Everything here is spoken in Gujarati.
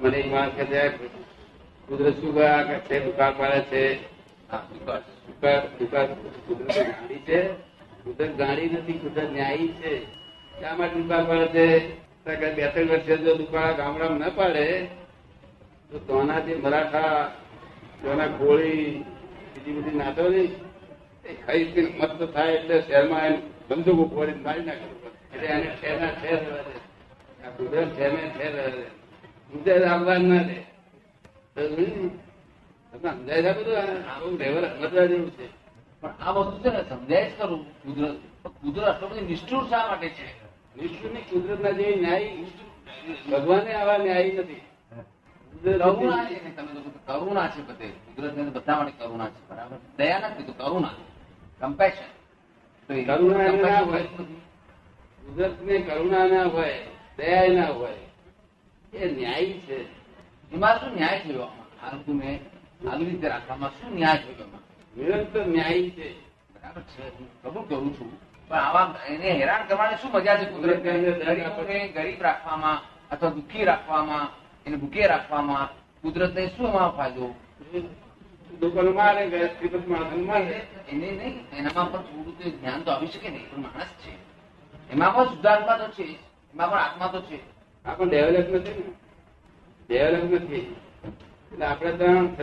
મને માણસ કે કુદરત શું છે દુકાળ પાડે છે. કુદરત ગાડી છે. કુદરત ગાડી નથી કુદરત ન્યાયી છે. શા માટે દુકાળ પાડે છે? બે ત્રણ વર્ષે જો દુકાળ ગામડામાં ન પાડે તો તોના જે મરાઠા તોના કોળી બીજી બધી નાતો નહીં એ ખાઈ પીને મસ્ત થાય એટલે શહેરમાં એને બંદૂકો ફોડીને મારી નાખે. એટલે એને શહેરના દે. આ કુદરત કુદરત આવવા ના દે. સમજાય છે બધું? આ લેવલ સમજવા જેવું છે. પણ આ વસ્તુ છે ને સમજાય જ ખરું કુદરત. કુદરત આટલો બધી નિષ્ઠુર શા માટે છે? કુદરતના જેવી ન્યાય ભગવાને આવા ન્યાય નથી. કુદરત કરુણા છે તમે કરુણા છે બધે. કુદરત ને બધા માટે કરુણા છે બરાબર? દયા નથી તો કરુણા. કમ્પેશન કરુણા કુદરત ના હોય. જ નથી. કરુણા ના હોય. દયા ના હોય. એ ન્યાય છે. એમાં શું ન્યાય થયો આમાં આ ઋતુને આવી રીતે રાખવામાં શું ન્યાય થયો નિરંતર ન્યાય છે. બરાબર છે. કબૂલ કરું છું. પણ આવા એને હેરાન કરવાની શું મજા છે કુદરત ગરીબોને ગરીબ રાખવામાં અથવા દુઃખી રાખવામાં એને ભૂખે રાખવામાં કુદરતને શું એમાં ફાયદો? એને નહીં એનામાં પણ થોડું ધ્યાન તો આવી શકે નહીં પણ માણસ છે. એમાં પણ સુધારવા તો છે. એમાં પણ આત્મા તો છે. આ પણ ડેવલપ નથી ને. ડેવલપ નથી એટલે આપણે ત્યાં